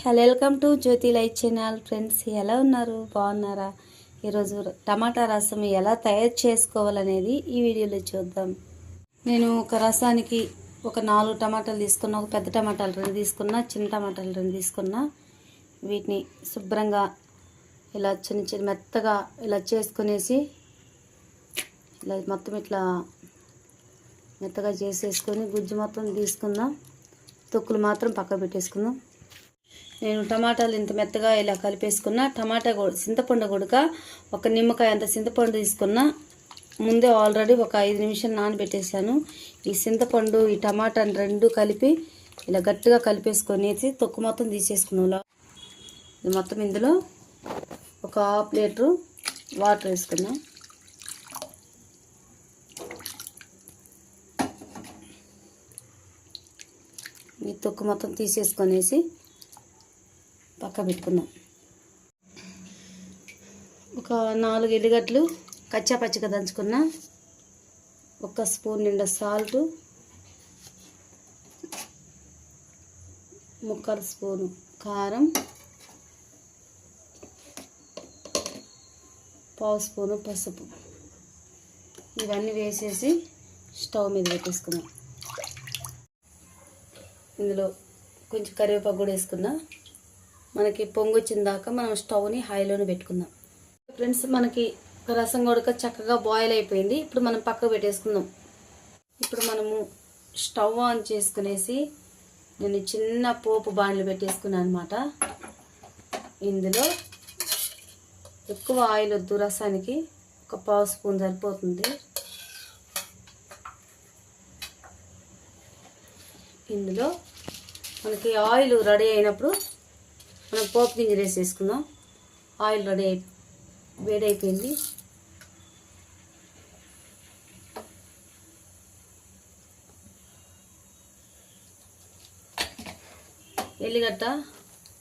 Hello welcome to Jyothi light channel. Friends ఎలా ఉన్నారు? బాగున్నారా? ఈరోజు టమాటా రసం ఎలా తయారు చేసుకోవాలనేది ఈ వీడియోలో చూద్దాం. నేను ఒక రసానికి ఒక నాలుగు టమాటాలు తీసుకున్నా ఒక పెద్ద టమాటాలు రెండు తీసుకున్నా చిన్న టమాటాలు రెండు తీసుకున్నా. వీటిని శుభ్రంగా ఇలా చిన్న చిన్న మెత్తగా ఇలా చేసుకునేసి ఇలా మొత్తం ఇట్లా మెత్తగా చేసేసుకొని గుజ్జు మొత్తం తీసుకుందాం. తొక్కులు మాత్రం పక్క పెట్టేసుకుందాం. నేను టమాటాలు ఇంత మెత్తగా ఇలా కలిపేసుకున్న టమాటా చింతపండు గుడక ఒక నిమ్మకాయ అంత చింతపండు తీసుకున్న ముందే ఆల్రెడీ ఒక ఐదు నిమిషాలు నానబెట్టేసాను ఈ చింతపండు ఈ టమాటాని రెండు కలిపి ఇలా గట్టిగా కలిపేసుకొనేసి తొక్కు మొత్తం తీసేసుకున్నాం. ఇది మొత్తం ఇందులో ఒక హాఫ్ లీటరు వాటర్ వేసుకున్నాం ఈ తొక్కు మొత్తం తీసేసుకొనేసి పక్క పెట్టుకుందాం. ఒక నాలుగు ఎల్లిగడ్డలు కచ్చా పచ్చిగా దంచుకున్న. ఒక స్పూన్ నిండా సాల్ట్. ముక్కలు స్పూను కారం. పావు స్పూను పసుపు. ఇవన్నీ వేసేసి స్టవ్ మీద పెట్టేసుకున్నాం ఇందులో కొంచెం కరివేపాకు కూడా వేసుకున్నా మనకి పొంగొచ్చిన దాకా మనం స్టవ్ని హైలోనే పెట్టుకుందాం. ఫ్రెండ్స్ మనకి రసం కొడక చక్కగా బాయిల్ అయిపోయింది. ఇప్పుడు మనం పక్కకు పెట్టేసుకుందాం. ఇప్పుడు మనము స్టవ్ ఆన్ చేసుకునేసి నేను చిన్న పోపు బాణలు పెట్టేసుకున్నాను అనమాట ఇందులో ఎక్కువ ఆయిల్ వద్దు రసానికి ఒక పావు స్పూన్ సరిపోతుంది. ఇందులో మనకి ఆయిల్ రెడీ అయినప్పుడు మనం పోపు గింజలు వేసేసుకుందాం. ఆయిల్ రెడీ అయి వేడైపోయింది. ఎల్లిగడ్డ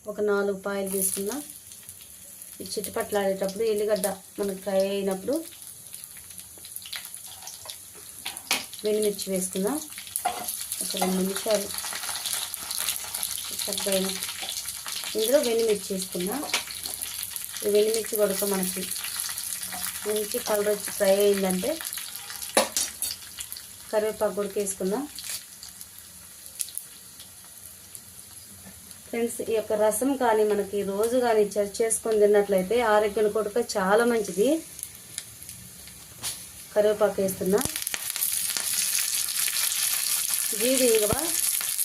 ఒక నాలుగు పాయలు తీసుకుందాం. ఇది చిట్టుపట్లాడేటప్పుడు ఎల్లిగడ్డ మనకు ఫ్రై అయినప్పుడు వెనిమిర్చి వేసుకుందాం. ఒక రెండు నిమిషాలు. చక్కగా ఇందులో వెన్నుమిర్చి వేసుకున్నా ఈ వెన్నుమిర్చి కొడుక మనకి మంచి కలర్ వచ్చి ఫ్రై అయిందంటే కరివేపాకు కొడుకు వేసుకుందాం. ఫ్రెండ్స్ ఈ యొక్క రసం కానీ మనకి రోజు కానీ చ- చేసుకొని తిన్నట్లయితే ఆరోగ్యం కొడుక చాలా మంచిది. కరివేపాకు వేస్తున్నా జీడి ఇంగువ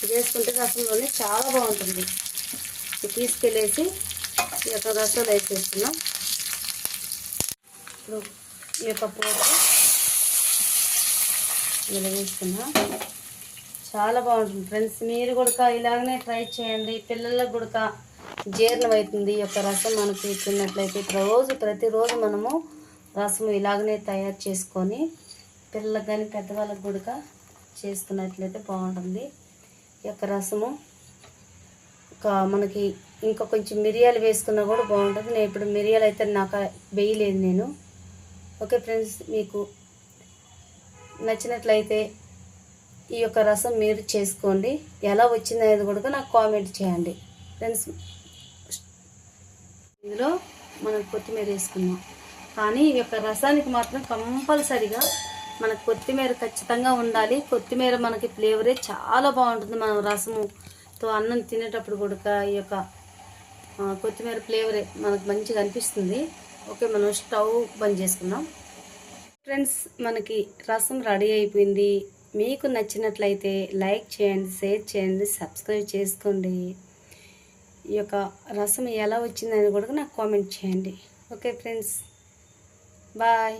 ఇది వేసుకుంటే రసంలోనే చాలా బాగుంటుంది. తీసుకెళ్ళేసి ఈ యొక్క రసంలో వేసేస్తున్నాం. ఇప్పుడు ఈ యొక్క పోపు ఇలా వేసుకున్నా చాలా బాగుంటుంది ఫ్రెండ్స్. మీరు కూడా ఇలాగనే ట్రై చేయండి. పిల్లలకు కూడా జీర్ణం అవుతుంది ఈ యొక్క రసం మనకి తిన్నట్లయితే. రోజు ప్రతిరోజు మనము రసం ఇలాగనే తయారు చేసుకొని పిల్లలకు కానీ పెద్దవాళ్ళకు కూడా చేసుకున్నట్లయితే బాగుంటుంది. ఈ యొక్క రసము మనకి ఇంకా కొంచెం మిరియాలు వేసుకున్నా కూడా బాగుంటుంది. నేను ఇప్పుడు మిరియాలు అయితే నాకు వేయలేదు నేను. ఓకే ఫ్రెండ్స్ మీకు నచ్చినట్లయితే ఈ యొక్క రసం మీరు చేసుకోండి. ఎలా వచ్చింది అనేది కూడా నాకు కామెంట్ చేయండి. ఫ్రెండ్స్ ఇందులో మనం కొత్తిమీర వేసుకున్నాం కానీ ఈ యొక్క రసానికి మాత్రం కంపల్సరిగా మనకు కొత్తిమీర ఖచ్చితంగా ఉండాలి. కొత్తిమీర మనకి ఫ్లేవరే చాలా బాగుంటుంది. మనం రసము తో అన్నం తినేటప్పుడు కూడా ఈ యొక్క కొత్తిమీర ఫ్లేవరే మనకు మంచిగా అనిపిస్తుంది. ఓకే మనం స్టవ్ బంద్ చేసుకున్నాం ఫ్రెండ్స్ మనకి రసం రెడీ అయిపోయింది. మీకు నచ్చినట్లయితే లైక్ చేయండి షేర్ చేయండి సబ్స్క్రైబ్ చేసుకోండి. ఈ యొక్క రసం ఎలా వచ్చిందని కూడా నాకు కామెంట్ చేయండి. Okay friends bye.